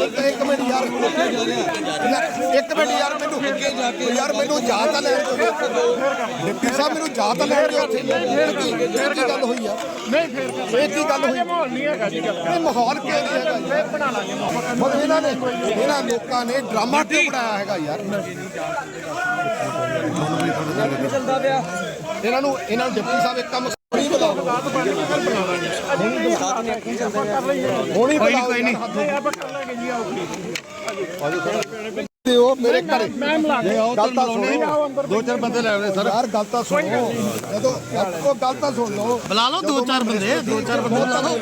ਇੱਕ ਮਿੰਟ ਯਾਰ ਯਾਰ, ਇੱਕ ਮਿੰਟ ਯਾਰ ਮੈਨੂੰ ਯਾਰ ਮੈਨੂੰ ਜਾ ਤਾਂ ਲੈਣ ਦਿਓ। ਡਿਪਟੀ ਸਾਹਿਬ ਮੈਨੂੰ ਜਾ ਤਾਂ ਲੈਣ ਦਿਓ। ਉੱਥੇ ਇਹ ਕੀ ਗੱਲ ਹੋਈ ਆ? ਨਹੀਂ ਫਿਰ ਇਹ ਕੀ ਗੱਲ ਹੋਈ? ਮਾਹੌਲ ਨਹੀਂ ਹੈਗਾ ਜੀ ਗੱਲ ਇਹ ਮਾਹੌਲ ਕਿਉਂ ਨਹੀਂ ਹੈਗਾ ਜੀ? ਫਿਰ ਬਣਾ ਲਾਂਗੇ ਮਾਹੌਲ। ਪਰ ਇਹਨਾਂ ਨੇ ਇਹਨਾਂ ਲੋਕਾਂ ਨੇ ਡਰਾਮਾ ਕਿਉਂ ਬਣਾਇਆ ਹੈਗਾ ਯਾਰ? ਇਹਨਾਂ ਨੂੰ ਇਹਨਾਂ ਨੂੰ ਡਿਪਟੀ ਸਾਹਿਬ ਇੱਕ ਕੰਮ ਨਹੀਂ ਬੁਲਾਓ ਹੋਣੀ ਕੋਈ ਨਹੀਂ ਆਪਾਂ ਕਰ ਲਾਂਗੇ ਜੀ ਆਓ ਤੇ ਉਹ ਮੇਰੇ ਘਰੇ ਗੱਲ ਤਾਂ ਸੁਣੋ ਦੋ ਚਾਰ ਬੰਦੇ ਲੈ ਆਉਣੇ ਸਰ ਯਾਰ ਗੱਲ ਤਾਂ ਸੁਣੋ ਜਦੋਂ ਉਹ ਗੱਲ ਤਾਂ ਸੁਣ ਲਓ ਬੁਲਾ ਲਓ, ਦੋ ਚਾਰ ਬੰਦੇ, ਦੋ ਚਾਰ ਬੰਦੇ ਬੁਲਾ ਲਓ।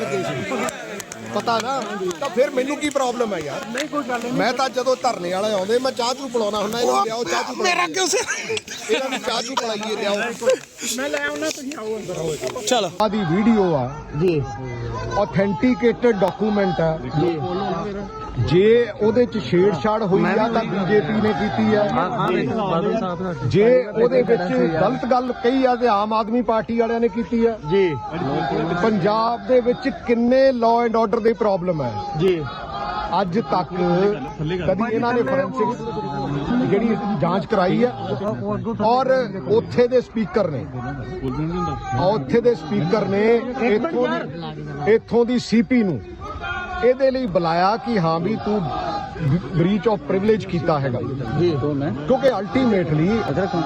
ਪਤਾ ਨਾ ਤਾਂ ਫਿਰ ਮੈਨੂੰ ਕੀ ਪ੍ਰੋਬਲਮ ਹੈ ਯਾਰ? ਨਹੀਂ ਕੋਈ ਗੱਲ ਨਹੀਂ। ਮੈਂ ਤਾਂ ਜਦੋਂ ਧਰਨੇ ਵਾਲੇ ਆਉਂਦੇ ਮੈਂ ਚਾਹ ਚੂ ਪਿਲਾਉਣਾ ਹੁੰਦਾ ਇਹਨਾਂ ਨੂੰ ਲਿਆਓ ਚਾਹ ਚੂ ਮੇਰਾ ਕਿਉਂ ਸਿਰ? ਇਹਨਾਂ ਨੂੰ ਚਾਹ ਚੂ ਪਿਲਾਈਏ ਲਿਆਓ। ਮੈਂ ਲੈ ਆਉਣਾ ਤੁਸੀਂ ਆਓ ਅੰਦਰ। ਚਲ। ਆ ਦੀ ਵੀਡੀਓ ਆ। ਜੀ। ਆਥੈਂਟਿਕੇਟਡ ਡਾਕੂਮੈਂਟ ਆ। ਜੇ। ਉਹਦੇ ਚ ਛੇੜਛਾੜ ਹੋਈ ਆ ਤਾਂ ਬੀਜੇਪੀ ਨੇ ਕੀਤੀ ਆ। ਬਾਦਲ ਸਾਹਿਬ ਦਾ ਜੇ ਉਹਦੇ ਵਿੱਚ ਗਲਤ ਗੱਲ ਕਹੀ ਆ ਤੇ ਆਮ ਆਦਮੀ ਪਾਰਟੀ ਵਾਲਿਆਂ ਨੇ ਕੀਤੀ ਆ। ਜੀ। ਪੰਜਾਬ ਦੇ ਵਿੱਚ ਕਿੰਨੇ ਲਾਅ ਐਂਡ ਆਰਡਰ ਦੀ ਪ੍ਰੋਬਲਮ ਹੈ ਜੀ। ਅੱਜ ਤੱਕ ਕਦੀ ਇਹਨਾਂ ਨੇ ਫੋਰੈਂਸਿਕ ਜਿਹੜੀ ਜਾਂਚ ਕਰਾਈ ਆ ਔਰ ਉੱਥੇ ਦੇ ਸਪੀਕਰ ਨੇ। ਉੱਥੇ ਦੇ ਸਪੀਕਰ ਨੇ ਇੱਥੋਂ ਦੀ ਇੱਥੋਂ ਦੀ ਸੀਪੀ ਨੂੰ ਇਹਦੇ ਲਈ ਬੁਲਾਇਆ ਕਿ ਹਾਂ ਵੀ ਤੂੰ ਬ੍ਰੀਚ ਆਫ ਪ੍ਰਿਵਿਲੇਜ ਕੀਤਾ ਹੈਗਾ। ਜੀ ਕਿਉਂਕਿ ਅਲਟੀਮੇਟਲੀ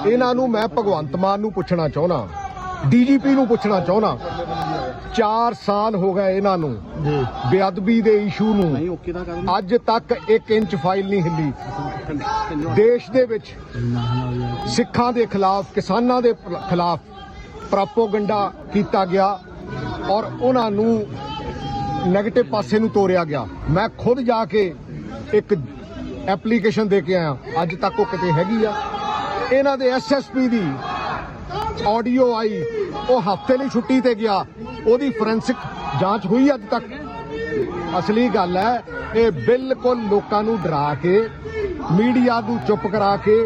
ਇਹਨਾਂ ਨੂੰ ਮੈਂ ਭਗਵੰਤ ਮਾਨ ਨੂੰ ਪੁੱਛਣਾ ਚਾਹੁੰਦਾ ਡੀਜੀਪੀ ਨੂੰ ਪੁੱਛਣਾ ਚਾਹੁੰਦਾ। 4 ਸਾਲ ਹੋ ਗਏ ਇਹਨਾਂ ਨੂੰ ਜੀ। ਬੇਅਦਬੀ ਦੇ ਇਸ਼ੂ ਨੂੰ। ਅੱਜ ਤੱਕ 1 ਇੰਚ ਫਾਈਲ ਨਹੀਂ ਹਿੱਲੀ। ਦੇਸ਼ ਦੇ ਵਿੱਚ ਸਿੱਖਾਂ ਦੇ ਖਿਲਾਫ ਕਿਸਾਨਾਂ ਦੇ ਖਿਲਾਫ ਪ੍ਰੋਪੋਗੰਡਾ ਕੀਤਾ ਗਿਆ ਔਰ ਉਹਨਾਂ ਨੂੰ ਨੈਗੇਟਿਵ ਪਾਸੇ ਨੂੰ ਤੋਰਿਆ ਗਿਆ। ਮੈਂ ਖੁਦ ਜਾ ਕੇ ਇੱਕ ਐਪਲੀਕੇਸ਼ਨ ਦੇ ਕੇ ਆਇਆ। ਅੱਜ ਤੱਕ ਉਹ ਕਿਤੇ ਹੈਗੀ ਆ। ਇਹਨਾਂ ਦੇ ਐਸਐਸਪੀ ਦੀ ਆਡੀਓ ਆਈ। ਉਹ ਹਫ਼ਤੇ ਲਈ ਛੁੱਟੀ ਤੇ ਗਿਆ। ਉਹਦੀ ਫੋਰੈਂਸਿਕ ਜਾਂਚ ਹੋਈ ਅੱਜ ਤੱਕ। ਅਸਲੀ ਗੱਲ ਹੈ, ਇਹ ਬਿਲਕੁਲ ਲੋਕਾਂ ਨੂੰ ਡਰਾ ਕੇ, ਮੀਡੀਆ ਨੂੰ ਚੁੱਪ ਕਰਾ ਕੇ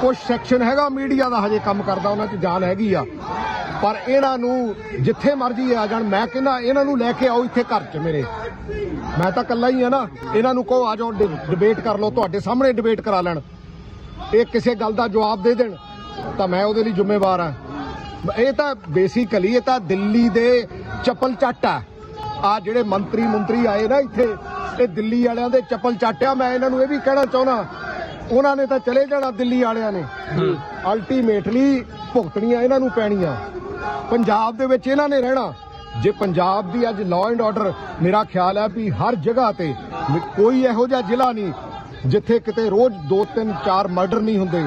ਕੁਝ ਸੈਕਸ਼ਨ ਹੈਗਾ, ਮੀਡੀਆ ਦਾ ਹਜੇ ਕੰਮ ਕਰਦਾ, ਉਹਨਾਂ 'ਚ ਜਾਨ ਹੈਗੀ ਆ। ਪਰ ਇਹਨਾਂ ਨੂੰ ਜਿੱਥੇ ਮਰਜ਼ੀ ਆ ਜਾਣ ਮੈਂ ਕਹਿੰਦਾ ਇਹਨਾਂ ਨੂੰ ਲੈ ਕੇ ਆਓ ਇੱਥੇ ਘਰ 'ਚ ਮੇਰੇ। ਮੈਂ ਤਾਂ ਇਕੱਲਾ ਹੀ ਆ ਨਾ ਇਹਨਾਂ ਨੂੰ ਕਹੋ ਆ ਜਾਓ ਡਿਬੇਟ ਕਰ ਲਓ ਤੁਹਾਡੇ ਸਾਹਮਣੇ ਡਿਬੇਟ ਕਰਾ ਲੈਣ। ਇਹ ਕਿਸੇ ਗੱਲ ਦਾ ਜਵਾਬ ਦੇ ਦੇਣ ਤਾਂ ਮੈਂ ਉਹਦੇ ਲਈ ਜ਼ਿੰਮੇਵਾਰ ਆ। ਇਹ ਤਾਂ ਬੇਸਿਕਲੀ ਇਹ ਤਾਂ ਦਿੱਲੀ ਦੇ ਚੱਪਲ ਚੱਟ ਆ। ਆ ਜਿਹੜੇ ਮੰਤਰੀ ਮੰਤਰੀ ਆਏ ਨਾ ਇੱਥੇ ਇਹ ਦਿੱਲੀ ਵਾਲਿਆਂ ਦੇ ਚੱਪਲ ਚੱਟ ਆ। ਮੈਂ ਇਹਨਾਂ ਨੂੰ ਇਹ ਵੀ ਕਹਿਣਾ ਚਾਹੁੰਦਾ ਉਹਨਾਂ ਨੇ ਤਾਂ ਚਲੇ ਜਾਣਾ ਦਿੱਲੀ ਵਾਲਿਆਂ ਨੇ। ਅਲਟੀਮੇਟਲੀ ਭੁਗਤਣੀਆਂ ਇਹਨਾਂ ਨੂੰ ਪੈਣੀਆਂ। ਪੰਜਾਬ ਦੇ ਵਿੱਚ ਇਹਨਾਂ ਨੇ ਰਹਿਣਾ। ਜੇ ਪੰਜਾਬ ਦੀ ਅੱਜ ਲਾਅ ਐਂਡ ਆਰਡਰ ਮੇਰਾ ਖਿਆਲ ਹੈ ਵੀ ਹਰ ਜਗ੍ਹਾ ਤੇ ਕੋਈ ਇਹੋ ਜਿਹਾ ਜ਼ਿਲ੍ਹਾ ਨਹੀਂ ਜਿੱਥੇ ਕਿਤੇ ਰੋਜ਼ 2 3 4 ਮਰਡਰ ਨਹੀਂ ਹੁੰਦੇ।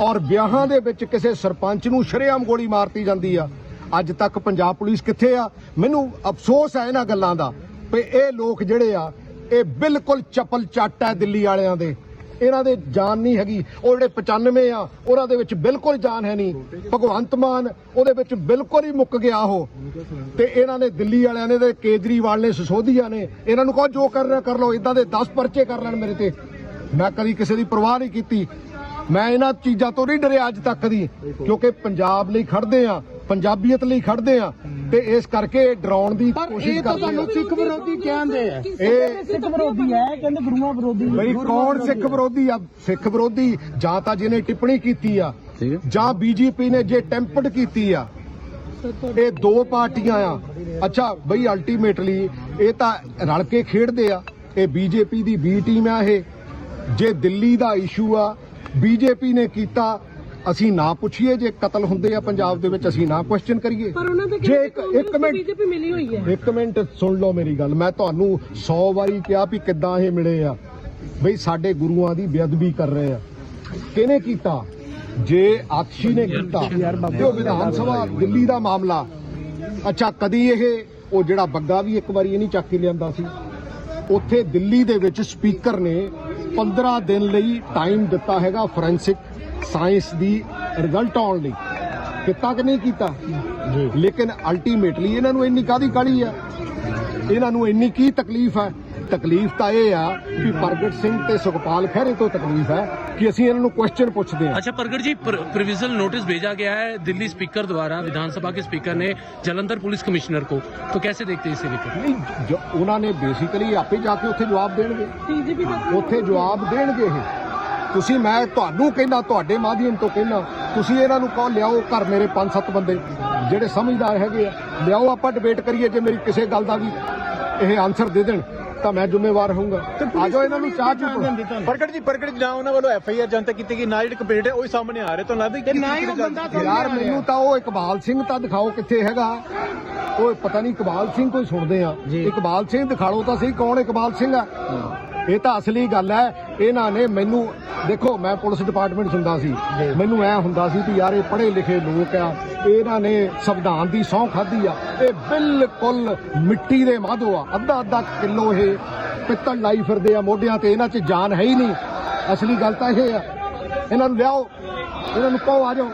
ਔਰ ਵਿਆਹਾਂ ਦੇ ਵਿੱਚ ਕਿਸੇ ਸਰਪੰਚ ਨੂੰ ਸ਼ਰੇਆਮ ਗੋਲੀ ਮਾਰਤੀ ਜਾਂਦੀ ਆ। ਅੱਜ ਤੱਕ ਪੰਜਾਬ ਪੁਲਿਸ ਕਿੱਥੇ ਆ? ਮੈਨੂੰ ਅਫਸੋਸ ਹੈ ਇਹਨਾਂ ਗੱਲਾਂ ਦਾ ਵੀ ਇਹ ਲੋਕ ਜਿਹੜੇ ਆ, ਇਹ ਬਿਲਕੁਲ ਚਪਲ ਚੱਟ ਹੈ ਦਿੱਲੀ ਵਾਲਿਆਂ ਦੇ। ਇਹਨਾਂ ਦੇ ਜਾਨ ਨਹੀਂ ਹੈਗੀ। ਉਹ ਜਿਹੜੇ 95 ਆ, ਉਹਨਾਂ ਦੇ ਵਿੱਚ ਬਿਲਕੁਲ ਜਾਨ ਹੈ ਨਹੀਂ। ਭਗਵੰਤ ਮਾਨ ਉਹਦੇ ਵਿੱਚ ਬਿਲਕੁਲ ਹੀ ਮੁੱਕ ਗਿਆ ਉਹ। ਤੇ ਇਹਨਾਂ ਨੇ ਦਿੱਲੀ ਵਾਲਿਆਂ ਨੇ ਤੇ ਕੇਜਰੀਵਾਲ ਨੇ, ਸਿਸੋਦੀਆ ਨੇ, ਇਹਨਾਂ ਨੂੰ ਕਹੋ ਜੋ ਰਿਹਾ, ਕਰ ਲਓ। ਇਦਾਂ ਦੇ 10 ਪਰਚੇ ਕਰ ਲੈਣ ਮੇਰੇ ਤੇ। ਮੈਂ ਕਦੀ ਕਿਸੇ ਦੀ ਪਰਵਾਹ ਨਹੀਂ ਕੀਤੀ। ਮੈਂ ਇਹਨਾਂ ਚੀਜ਼ਾਂ ਤੋਂ ਨਹੀਂ ਡਰਿਆ ਅੱਜ ਤੱਕ ਦੀ, ਕਿਉਂਕਿ ਪੰਜਾਬ ਲਈ ਖੜਦੇ ਆ, ਪੰਜਾਬੀਅਤ ਲਈ ਖੜਦੇ ਆ। ਤੇ ਇਸ ਕਰਕੇ ਡਰਾਉਣ ਦੀ ਕੋਸ਼ਿਸ਼ ਕਰਦੇ ਆ। ਸਿੱਖ ਵਿਰੋਧੀ ਕਹਿੰਦੇ ਆ। ਇਹ ਸਿੱਖ ਵਿਰੋਧੀ ਹੈ ਕਹਿੰਦੇ ਗੁਰੂਆਂ ਵਿਰੋਧੀ ਬਈ ਕੌਣ ਸਿੱਖ ਵਿਰੋਧੀ ਆ? ਸਿੱਖ ਵਿਰੋਧੀ ਜਾਂ ਤਾਂ ਜਿਹਨੇ ਟਿੱਪਣੀ ਕੀਤੀ ਆ ਜਾਂ ਬੀਜੇਪੀ ਨੇ ਜੇ ਟੈਂਪਰਡ ਕੀਤੀ ਆ ਇਹ ਦੋ ਪਾਰਟੀਆਂ ਆ। ਅੱਛਾ ਬਈ ਅਲਟੀਮੇਟਲੀ ਇਹ ਤਾਂ ਰਲ ਕੇ ਖੇਡਦੇ ਆ। ਇਹ ਬੀਜੇਪੀ ਦੀ ਬੀ ਟੀਮ ਆ ਇਹ। ਜੇ ਦਿੱਲੀ ਦਾ ਇਸ਼ੂ ਆ ਬੀਜੇਪੀ ਨੇ ਕੀਤਾ ਅਸੀਂ ਨਾ ਪੁੱਛੀਏ ਜੇ ਕਤਲ ਹੁੰਦੇ ਆ ਪੰਜਾਬ ਦੇ ਵਿੱਚ ਅਸੀਂ ਨਾ ਕੁਐਸਚਨ ਕਰੀਏ। ਪਰ ਉਹਨਾਂ ਦੇ ਜੇ ਇੱਕ ਇੱਕ ਮਿੰਟ ਬੀਜੇਪੀ ਮਿਲੀ ਹੋਈ ਹੈ। ਇੱਕ ਮਿੰਟ ਸੁਣ ਲਓ ਮੇਰੀ ਗੱਲ। ਮੈਂ ਤੁਹਾਨੂੰ 100 ਵਾਰੀ ਕਿਹਾ ਵੀ ਕਿੱਦਾਂ ਇਹ ਮਿਲੇ ਆ। ਬਈ ਸਾਡੇ ਗੁਰੂਆਂ ਦੀ ਬੇਅਦਬੀ ਕਰ ਰਹੇ ਆ। ਕਿਹਨੇ ਕੀਤਾ? ਜੇ ਆਕਸ਼ੀ ਨੇ ਕੀਤਾ ਉਹ ਵਿਧਾਨ ਸਭਾ ਦਿੱਲੀ ਦਾ ਮਾਮਲਾ। ਅੱਛਾ ਕਦੀ ਇਹ ਉਹ ਜਿਹੜਾ ਬੱਗਾ ਵੀ ਇੱਕ ਵਾਰੀ ਇਹ ਨਹੀਂ ਚੱਕ ਕੇ ਲਿਆਂਦਾ ਸੀ। ਉੱਥੇ ਦਿੱਲੀ ਦੇ ਵਿੱਚ ਸਪੀਕਰ ਨੇ 15 ਦਿਨ ਲਈ ਟਾਈਮ ਦਿੱਤਾ ਹੈਗਾ ਫੋਰੈਂਸਿਕ ਸਾਇੰਸ ਦੀ ਰਿਜ਼ਲਟ ਆਉਣ ਲਈ। ਕੀਤਾ ਕਿ ਨਹੀਂ ਕੀਤਾ? ਲੇਕਿਨ ਅਲਟੀਮੇਟਲੀ ਇਹਨਾਂ ਨੂੰ ਇੰਨੀ ਕਾਦੀ ਕਾਲੀ ਆ? ਇਹਨਾਂ ਨੂੰ ਇੰਨੀ ਕੀ ਤਕਲੀਫ ਹੈ ਤਕਲੀਫ ਤਾਂ ਇਹ ਆ ਕਿ ਪ੍ਰਗਟ ਸਿੰਘ ਤੇ ਸੁਖਪਾਲ ਖਹਿਰੇ ਤੋਂ ਤਕਲੀਫ ਹੈ ਕਿ ਅਸੀਂ ਇਹਨਾਂ ਨੂੰ ਕੁਐਸਚਨ ਪੁੱਛਦੇ ਹਾਂ अच्छा प्रगट जी प्रोविजनल नोटिस भेजा गया है दिल्ली स्पीकर द्वारा विधानसभा के स्पीकर ने जलंधर पुलिस कमिश्नर को तो कैसे देखते हैं इसे लेकर ਨਹੀਂ ਜ- ਉਹਨਾਂ ਨੇ ਬੇਸਿਕਲੀ ਆਪੇ ਜਾ ਕੇ ਉੱਥੇ ਜਵਾਬ ਦੇਣਗੇ ਉੱਥੇ ਜਵਾਬ ਦੇਣਗੇ ਇਹ ਤੁਸੀਂ ਮੈਂ ਤੁਹਾਨੂੰ ਕਹਿੰਦਾ ਤੁਹਾਡੇ ਮਾਧਿਅਮ ਤੋਂ ਕਹਿੰਦਾ ਤੁਸੀਂ ਇਹਨਾਂ ਨੂੰ ਕਹੋ ਲਿਆਓ ਘਰ ਮੇਰੇ ਪੰਜ ਸੱਤ ਬੰਦੇ ਜਿਹੜੇ ਸਮਝਦਾਰ ਹੈਗੇ ਆ ਲਿਆਓ ਆਪਾਂ ਡਿਬੇਟ ਕਰੀਏ ਜੇ ਮੇਰੀ ਕਿਸੇ ਗੱਲ ਦਾ ਵੀ ਇਹ ਆਨਸਰ ਦੇ ਦੇਣ ਤਾਂ ਮੈਂ ਜ਼ਿੰਮੇਵਾਰ ਹੋਊਂਗਾ। ਆਜੋ ਇਹਨਾਂ ਨੂੰ ਚਾਹ ਚੁੱਪ। ਪ੍ਰਗਟ ਜੀ ਪ੍ਰਗਟ ਜੀ ਨਾ ਉਹਨਾਂ ਵੱਲੋਂ ਐਫ ਆਈ ਆਰ ਜਨਤਕ ਕੀਤੀ ਗਈ ਨਾ ਜਿਹੜੀ ਕੰਪਲੇਂਟ ਹੈ ਉਹ ਹੀ ਸਾਹਮਣੇ ਆ ਰਿਹਾ ਤੁਹਾਨੂੰ ਲੱਗਦਾ ਕਿ ਨਾ ਹੀ ਉਹ ਬੰਦਾ ਯਾਰ ਮੈਨੂੰ ਤਾਂ ਉਹ ਇਕਬਾਲ ਸਿੰਘ ਤਾਂ ਦਿਖਾਓ ਕਿੱਥੇ ਹੈਗਾ। ਉਹ ਪਤਾ ਨਹੀਂ ਇਕਬਾਲ ਸਿੰਘ ਕੋਈ ਸੁਣਦੇ ਆ। ਇਕਬਾਲ ਸਿੰਘ ਦਿਖਾਲੋ ਤਾਂ ਸਹੀ ਕੌਣ ਇਕਬਾਲ ਸਿੰਘ ਆ? ਇਹ ਤਾਂ ਅਸਲੀ ਗੱਲ ਹੈ ਇਹਨਾਂ ਨੇ ਮੈਨੂੰ ਦੇਖੋ ਮੈਂ ਪੁਲਿਸ ਡਿਪਾਰਟਮੈਂਟ ਸੁਣਦਾ ਸੀ। ਮੈਨੂੰ ਐ ਹੁੰਦਾ ਸੀ ਵੀ ਯਾਰ ਇਹ ਪੜ੍ਹੇ ਲਿਖੇ ਲੋਕ ਆ ਇਹਨਾਂ ਨੇ ਸੰਵਿਧਾਨ ਦੀ ਸਹੁੰ ਖਾਧੀ ਆ। ਇਹ ਬਿਲਕੁਲ ਮਿੱਟੀ ਦੇ ਮਾਧੋ ਆ। ਅੱਧਾ ਅੱਧਾ ਕਿਲੋ ਇਹ ਪਿੱਤਲ ਲਾਈ ਫਿਰਦੇ ਆ ਮੋਢਿਆਂ ਤੇ ਇਹਨਾਂ 'ਚ ਜਾਨ ਹੈ ਹੀ ਨਹੀਂ। ਅਸਲੀ ਗੱਲ ਤਾਂ ਇਹ ਆ। ਇਹਨਾਂ ਨੂੰ ਲਿਆਓ ਇਹਨਾਂ ਨੂੰ ਕਹੋ ਆ ਜਾਓ।